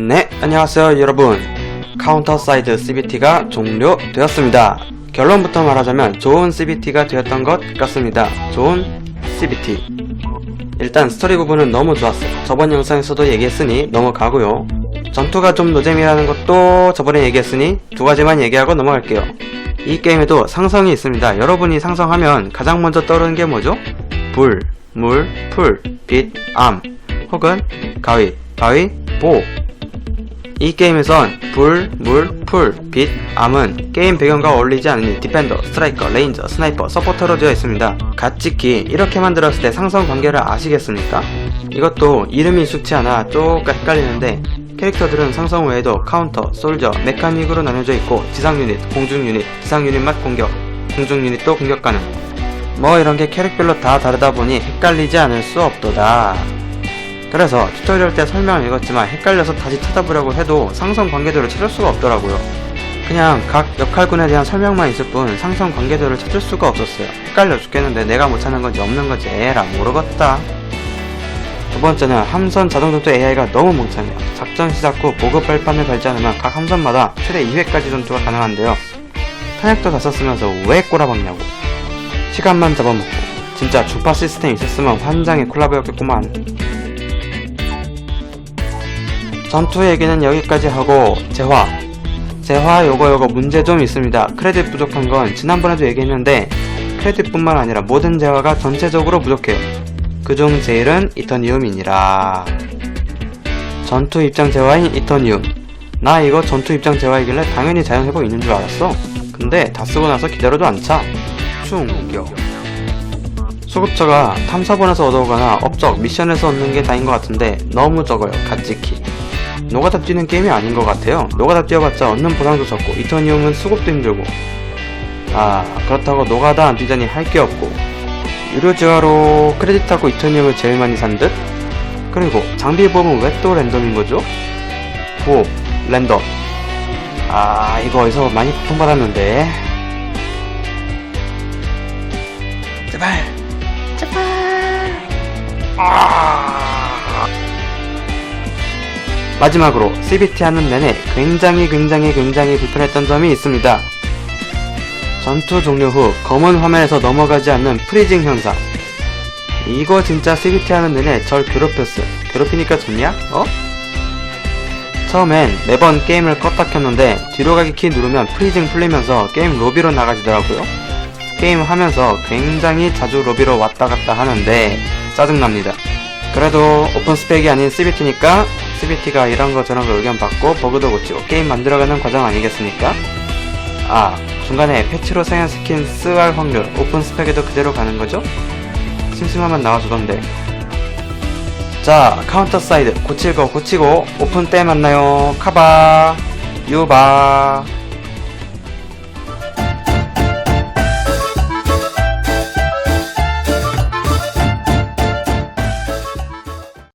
네, 안녕하세요 여러분. 카운터 사이드 CBT가 종료되었습니다. 결론부터 말하자면 좋은 CBT가 되었던 것 같습니다. 좋은 CBT. 일단 스토리 부분은 너무 좋았어요. 저번 영상에서도 얘기했으니 넘어가고요. 전투가 좀 노잼이라는 것도 저번에 얘기했으니 두 가지만 얘기하고 넘어갈게요. 이 게임에도 상성이 있습니다. 여러분이 상성하면 가장 먼저 떠오르는 게 뭐죠? 불, 물, 풀, 빛, 암, 혹은 가위, 바위, 보. 이 게임에선 불, 물, 풀, 빛, 암은 게임 배경과 어울리지 않으니 디펜더, 스트라이커, 레인저, 스나이퍼, 서포터로 되어 있습니다. 갓지키 이렇게 만들었을 때 상성 관계를 아시겠습니까? 이것도 이름이 익숙치 않아 조금 헷갈리는데 캐릭터들은 상성 외에도 카운터, 솔저, 메카닉으로 나뉘어져 있고 지상 유닛, 공중 유닛, 지상 유닛만 공격, 공중 유닛도 공격 가능. 뭐 이런 게 캐릭별로 다 다르다 보니 헷갈리지 않을 수 없도다. 그래서 튜토리얼 때 설명을 읽었지만 헷갈려서 다시 찾아보려고 해도 상성 관계도를 찾을 수가 없더라고요. 그냥 각 역할군에 대한 설명만 있을 뿐 상성 관계도를 찾을 수가 없었어요. 헷갈려 죽겠는데 내가 못 찾는 건지 없는 건지 에라 모르겠다. 두 번째는 함선 자동전투 AI가 너무 멍청해요. 작전 시작 후 보급 발판을 밟지 않으면 각 함선마다 최대 2회까지 전투가 가능한데요. 탄약도 다 썼으면서 왜 꼬라박냐고. 시간만 잡아먹고 진짜 주파 시스템 있었으면 환장의 콜라보였겠구만. 전투 얘기는 여기까지 하고 재화. 재화 요거 요거 문제 좀 있습니다. 크레딧 부족한 건 지난번에도 얘기했는데 크레딧뿐만 아니라 모든 재화가 전체적으로 부족해요. 그중 제일은 이터니움이니라. 전투 입장 재화인 이터니움. 나 이거 전투 입장 재화이길래 당연히 자연 회복 있는 줄 알았어. 근데 다 쓰고 나서 기다려도 안차. 충격 수급처가 탐사본에서 얻어오거나 업적 미션에서 얻는 게 다인 것 같은데 너무 적어요 갓지키 노가다 뛰는 게임이 아닌 것 같아요. 노가다 뛰어봤자 얻는 보상도 적고 이터니움은 수급도 힘들고 아 그렇다고 노가다 안 뛰자니 할 게 없고 유료 지화로 크레딧하고 이터니움을 제일 많이 산 듯? 그리고 장비 보험은 왜 또 랜덤인 거죠? 보험 랜덤 아 이거 어디서 많이 고통받았는데 제발 아 마지막으로 CBT 하는 내내 굉장히 굉장히 굉장히 불편했던 점이 있습니다. 전투 종료 후 검은 화면에서 넘어가지 않는 프리징 현상. 이거 진짜 CBT 하는 내내 절 괴롭혔어요. 괴롭히니까 좋냐? 어? 처음엔 매번 게임을 껐다 켰는데 뒤로 가기 키 누르면 프리징 풀리면서 게임 로비로 나가지더라고요. 게임 하면서 굉장히 자주 로비로 왔다 갔다 하는데 짜증납니다. 그래도 오픈 스펙이 아닌 CBT니까 CBT가 이런 거 저런 거 의견 받고 버그도 고치고 게임 만들어가는 과정 아니겠습니까? 아 중간에 패치로 스킨 쓰할 확률 오픈 스펙에도 그대로 가는 거죠? 심심하면 나와주던데 자 카운터 사이드 고칠 거 고치고 오픈 때 만나요 카바 유바